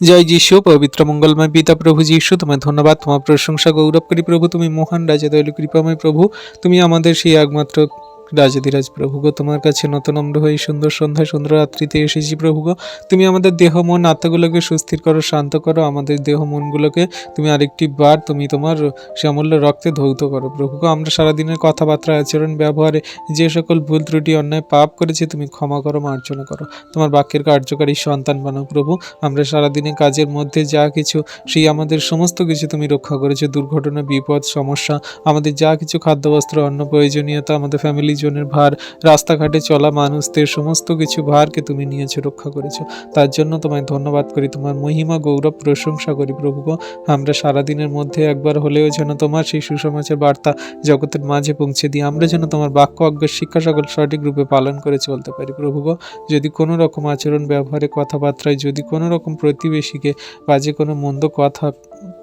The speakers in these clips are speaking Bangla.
জয় যিশু, পবিত্র মঙ্গলময় পিতা প্রভু যিশু, তোমায় ধন্যবাদ, তোমার প্রশংসা গৌরব প্রভু, তুমি মহান রাজা, দয়ালু, কৃপাময় প্রভু, তুমি আমাদের সেই একমাত্র রাজাধিরাজ প্রভু গো, তোমার কাছে নতনম্র হয়ে সুন্দর সন্ধ্যায় সুন্দর রাত্রিতে এসেছি প্রভু গো। তুমি আমাদের দেহ, মন, আত্মাগুলোকে সুস্থির করো, শান্ত করো, আমাদের দেহ, মনগুলোকে তুমি আরেকটি বার তুমি তোমার সে অমূল্য রক্তে ধৌত করো। প্রভু গো, আমরা সারাদিনের কথাবার্তা, আচরণ, ব্যবহারে যে সকল ভুল ত্রুটি, অন্যায়, পাপ করেছি, তুমি ক্ষমা করো মার্জনা করো। তোমার বাক্যের কার্যকারী সন্তান বানাও প্রভু। আমরা সারাদিনে কাজের মধ্যে যা কিছু, সেই আমাদের সমস্ত কিছু তুমি রক্ষা করেছ। দুর্ঘটনা, বিপদ, সমস্যা, আমাদের যা কিছু খাদ্য বস্ত্র অন্য প্রয়োজনীয়তা, আমাদের ফ্যামিলি জনের ভার। রাস্তাঘাটে চলা মানুষদের সমস্ত কিছু ভারকে তুমি নিয়েছো, রক্ষা করেছ। তার জন্য তোমায় ধন্যবাদ করি। তোমার মহিমা, গৌরব, প্রশংসা করি প্রভু। আমরা সারাদিনের মধ্যে একবার হলেও যেন তোমার সেই সুসমাচার বার্তা জগতের মাঝে পৌঁছে দিই। আমরা যেন তোমার বাক্য অজ্ঞের শিক্ষা সকল সঠিক রূপে পালন করে চলতে পারি প্রভু যদি কোনো রকম আচরণ, ব্যবহারে, কথাবার্তায় যদি কোনো রকম প্রতিবেশীকে বাজে কোনো মন্দ কথা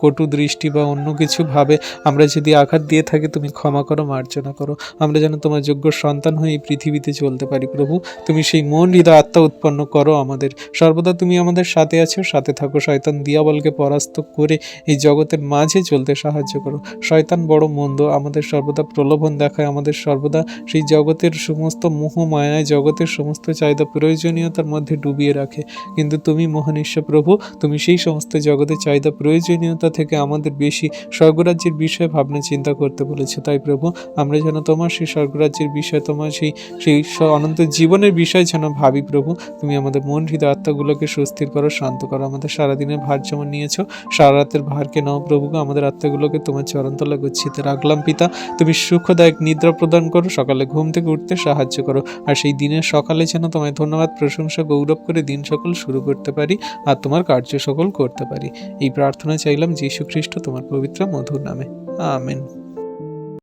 কটু দৃষ্টি বা অন্য কিছু ভাবে, আমরা যদি আঘাত দিয়ে থাকি তুমি ক্ষমা করো, মার্জনা করো। আমরা যেন তোমার যোগ্য সন্তান হয়ে এই পৃথিবীতে চলতে পারি প্রভু। তুমি সেই মন হৃদয় আত্মা উৎপন্ন করো আমাদের। সর্বদা তুমি আমাদের সাথে আছো, সাথে থাকো। শয়তান দিয়াবলকে পরাস্ত করে এই জগতের মাঝে চলতে সাহায্য করো। শয়তান বড় মন্দ, আমাদের সর্বদা প্রলোভন দেখায়। আমাদের সর্বদা সেই জগতের সমস্ত মোহ, মায়ায় জগতের সমস্ত চাহিদা, প্রয়োজনীয়তার মধ্যে ডুবিয়ে রাখে। কিন্তু তুমি মহান ঈশ্বর প্রভু, তুমি সেই সমস্ত জগতের চাহিদা, প্রয়োজনীয়তা থেকে আমাদের বেশি স্বর্গরাজ্যের বিষয়ে ভাবনা চিন্তা করতে বলেছে। তাই প্রভু, আমরা যেন তোমার সেই স্বর্গরাজ্যের বিষয়, তোমার সেই সেই অনন্ত জীবনের বিষয় যেন ভাবি প্রভু। তুমি আমাদের মন, হৃদয়, আত্মাগুলোকে সুস্থির করো, শান্ত করো। আমাদের সারাদিনের ভার যেমন নিয়েছো, সারা রাতের ভারকে নাও প্রভু আমাদের আত্মাগুলোকে তোমার চরণতলা গচ্ছিতে রাখলাম পিতা। তুমি সুখদায়ক নিদ্রা প্রদান করো, সকালে ঘুম থেকে উঠতে সাহায্য করো। আর সেই দিনের সকালে যেন তোমায় ধন্যবাদ, প্রশংসা, গৌরব করে দিন সকল শুরু করতে পারি আর তোমার কার্য সকল করতে পারি। এই প্রার্থনা চাইলাম যীশু খ্রিস্ট তোমার পবিত্র মধুর নামে। আমেন।